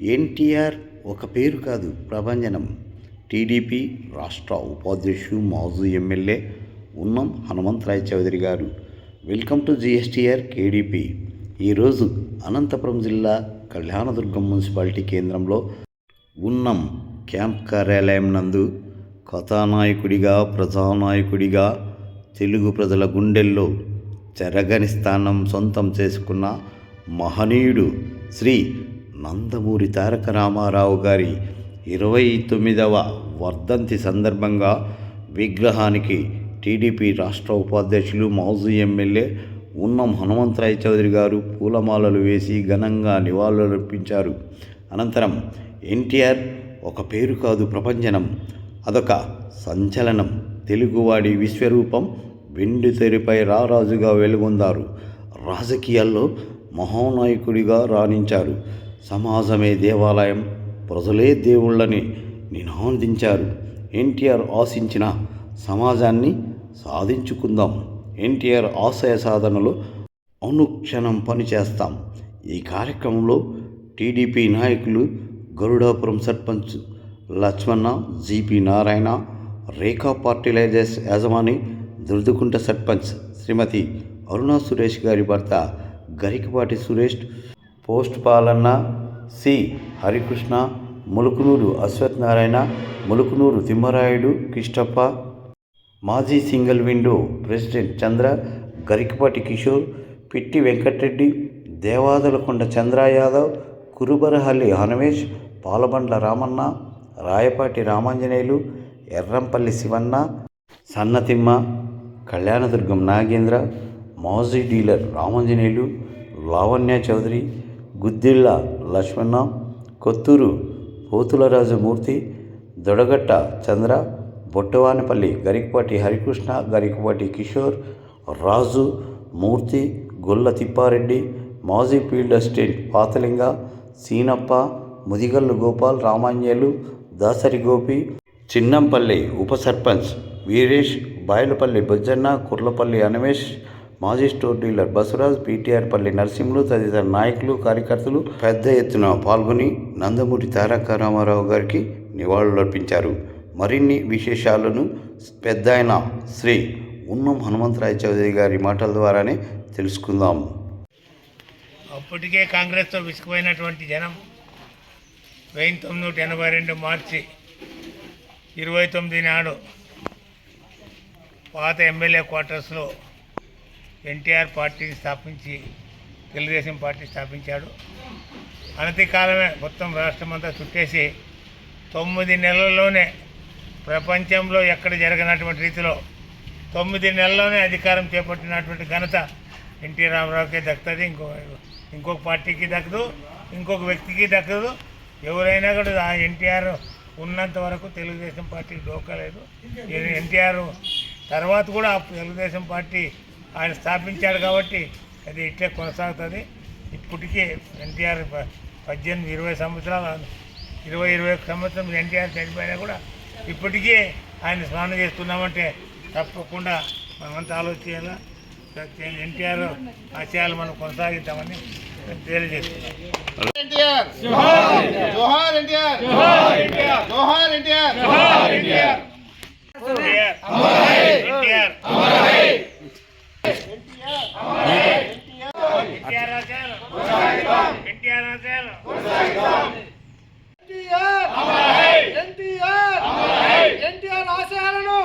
ఎన్టీఆర్ ఒక పేరు కాదు ప్రభంజనం. టీడీపీ రాష్ట్ర ఉపాధ్యక్షుడు మాజీ ఎమ్మెల్యే ఉన్నం హనుమంతరాయ్ చౌదరి గారు. Welcome to GSTR KDP. ఈరోజు అనంతపురం జిల్లా కళ్యాణదుర్గం మున్సిపాలిటీ కేంద్రంలో ఉన్నం క్యాంప్ కార్యాలయం నందు కథానాయకుడిగా ప్రజానాయకుడిగా తెలుగు ప్రజల గుండెల్లో చెరగని స్థానం సొంతం చేసుకున్న మహనీయుడు శ్రీ నందమూరి తారక రామారావు గారి ఇరవై తొమ్మిదవ వర్ధంతి సందర్భంగా విగ్రహానికి టీడీపీ రాష్ట్ర ఉపాధ్యక్షులు మాజీ ఎమ్మెల్యే ఉన్నం హనుమంతరాయ్ చౌదరి గారు పూలమాలలు వేసి ఘనంగా నివాళులర్పించారు. అనంతరం ఎన్టీఆర్ ఒక పేరు కాదు ప్రపంచనం అదొక సంచలనం. తెలుగువాడి విశ్వరూపం వెండి తెరిపై రారాజుగా వెలుగొందారు. రాజకీయాల్లో మహానాయకుడిగా రాణించారు. సమాజమే దేవాలయం. ప్రజలే దేవుళ్ళని నినాదించారు ఎన్టీఆర్ ఆశించిన సమాజాన్ని సాధించుకుందాం. ఎన్టీఆర్ ఆశయ సాధనలో అనుక్షణం పనిచేస్తాం. ఈ కార్యక్రమంలో టీడీపీ నాయకులు గరుడాపురం సర్పంచ్ లక్ష్మణ జీపీ నారాయణ రేఖా ఫర్టిలైజర్స్ యాజమాని దుర్దుకుంట సర్పంచ్ శ్రీమతి అరుణా సురేష్ గారి భర్త గరికపాటి సురేష్ పోస్ట్ పాలన్న సి. హరికృష్ణ ములుకునూరు అశ్వత్ నారాయణ ములుకునూరు తిమ్మరాయుడు కిష్టప్ప మాజీ single window president Chandra Garikapati Kishore Pitti Venkatareddy Devadulakonda Chandra Yadav Kurubarahalli Hanumesh Palabandla Ramanna Rayapati Ramanjaneyulu Errampalli Sivanna Sannathimma Kalyanadurgam Nagendra మాజీ డీలర్ రామాంజనేయులు లావణ్య చౌదరి గుద్దిళ్ళ లక్ష్మణ కొత్తూరు పోతులరాజు మూర్తి దొడగట్ట చంద్ర బొట్టవానపల్లి గరికపాటి హరికృష్ణ గరికపాటి కిషోర్ రాజు మూర్తి గొల్ల తిప్పారెడ్డి మాజీ ఫీల్డ్ అసిస్టెంట్ పాతలింగ సీనప్ప ముదిగల్లు గోపాల్ రామాంజలు దాసరి గోపి చిన్నంపల్లి ఉప సర్పంచ్ వీరేష్ బాయలపల్లి బొజ్జన్న కుర్లపల్లి అనమేష్ మాజీ స్టోర్ డీలర్ బసవరాజ్ పీటీఆర్ పల్లి నరసింహులు తదితర నాయకులు కార్యకర్తలు పెద్ద ఎత్తున పాల్గొని నందమూరి తారక రామారావు గారికి నివాళులర్పించారు. మరిన్ని విశేషాలను పెద్ద ఆయన శ్రీ ఉన్నం హనుమంతరాయ చౌదరి గారి మాటల ద్వారానే తెలుసుకుందాం. అప్పటికే కాంగ్రెస్తో విసుకుపోయినటువంటి జనం వెయ్యి తొమ్మిది నూట ఎనభై రెండు మార్చి ఇరవై తొమ్మిది నాడు పాత ఎమ్మెల్యే క్వార్టర్స్లో ఎన్టీఆర్ పార్టీని స్థాపించి తెలుగుదేశం పార్టీ స్థాపించాడు. అనతి కాలమే మొత్తం రాష్ట్రం అంతా చుట్టేసి తొమ్మిది నెలల్లోనే ప్రపంచంలో ఎక్కడ జరగనటువంటి రీతిలో తొమ్మిది నెలల్లోనే అధికారం చేపట్టినటువంటి ఘనత ఎన్టీ రామారావుకే దక్కుతుంది. ఇంకో ఇంకొక పార్టీకి దక్కదు ఇంకొక వ్యక్తికి దక్కదు. ఎవరైనా కూడా ఆ ఎన్టీఆర్ ఉన్నంత వరకు తెలుగుదేశం పార్టీకి డోకలేదు ఎన్టీఆర్ తర్వాత కూడా తెలుగుదేశం పార్టీ ఆయన స్థాపించాడు కాబట్టి అది ఇట్లే కొనసాగుతుంది. ఇప్పటికీ ఎన్టీఆర్ పద్దెనిమిది ఇరవై సంవత్సరాలు ఇరవై ఇరవై ఒక సంవత్సరం ఎన్టీఆర్ చనిపోయినా కూడా ఇప్పటికీ ఆయన స్మరణ చేస్తున్నామంటే తప్పకుండా మనమంతా ఆలోచించాలా? ఎన్టీఆర్ ఆశయాలు మనం కొనసాగిద్దామని తెలియజేస్తున్నాం. ఎన్టీఆర్! జోహార్ ఎన్టీఆర్! జోహార్ ఎన్టీఆర్! జోహార్ ఎన్టీఆర్! ఎన్టీఆర్ ఎన్టీఆర్ ఎన్టీఆర్ ఆశయాలను